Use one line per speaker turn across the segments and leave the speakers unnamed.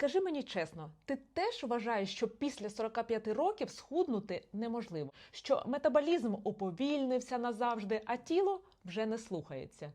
Скажи мені чесно, ти теж вважаєш, що після 45 років схуднути неможливо, що метаболізм уповільнився назавжди, а тіло вже не слухається?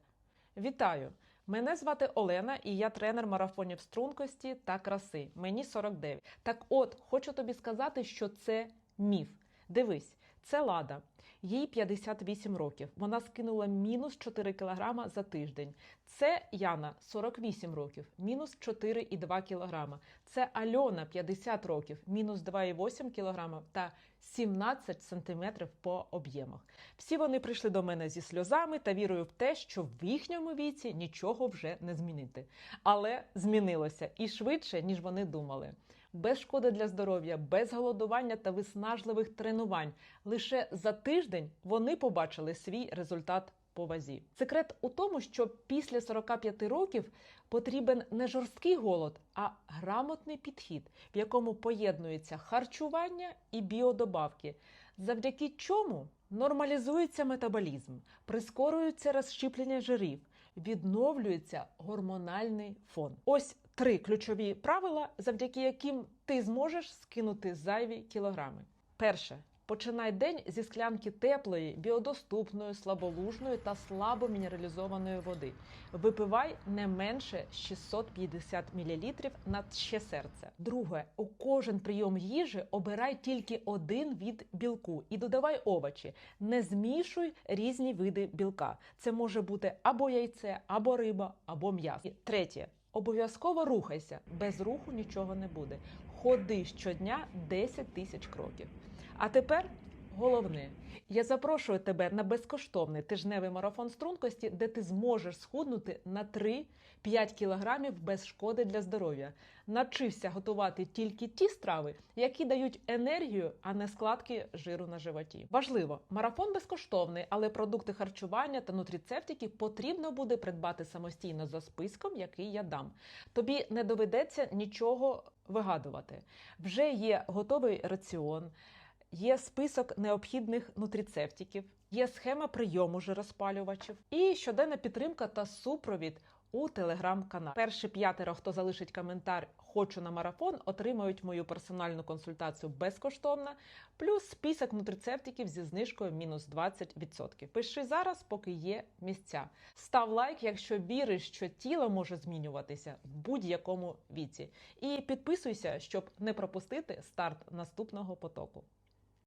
Вітаю! Мене звати Олена, і я тренер марафонів стрункості та краси. Мені 49. Так от, хочу тобі сказати, що це міф. Дивись, це Лада. Їй 58 років. Вона скинула мінус 4 кг за тиждень. Це Яна 48 років, мінус 4,2 кг. Це Альона 50 років, мінус 2,8 кг та 17 см по об'ємах. Всі вони прийшли до мене зі сльозами та вірою в те, що в їхньому віці нічого вже не змінити. Але змінилося і швидше, ніж вони думали. Без шкоди для здоров'я, без голодування та виснажливих тренувань. Лише за тиждень вони побачили свій результат по вазі. Секрет у тому, що після 45 років потрібен не жорсткий голод, а грамотний підхід, в якому поєднується харчування і біодобавки, завдяки чому нормалізується метаболізм, прискорюється розщіплення жирів, відновлюється гормональний фон. Ось три ключові правила, завдяки яким ти зможеш скинути зайві кілограми. Перше. Починай день зі склянки теплої, біодоступної, слаболужної та слабо мінералізованої води. Випивай не менше 650 мл на ще серце. Друге, у кожен прийом їжі обирай тільки один від білку і додавай овочі. Не змішуй різні види білка. Це може бути або яйце, або риба, або м'ясо. Третє. Обов'язково рухайся, без руху нічого не буде. Ходи щодня 10 тисяч кроків. А тепер головне, я запрошую тебе на безкоштовний тижневий марафон стрункості, де ти зможеш схуднути на 3-5 кілограмів без шкоди для здоров'я. Навчився готувати тільки ті страви, які дають енергію, а не складки жиру на животі. Важливо, марафон безкоштовний, але продукти харчування та нутріцептики потрібно буде придбати самостійно за списком, який я дам. Тобі не доведеться нічого вигадувати. Вже є готовий раціон. Є список необхідних нутріцептиків, є схема прийому жироспалювачів і щоденна підтримка та супровід у телеграм-каналі. Перші п'ятеро, хто залишить коментар Хочу на марафон, отримають мою персональну консультацію безкоштовно, плюс список нутрицептиків зі знижкою мінус 20%. Пиши зараз, поки є місця. Став лайк, якщо віриш, що тіло може змінюватися в будь-якому віці. І підписуйся, щоб не пропустити старт наступного потоку.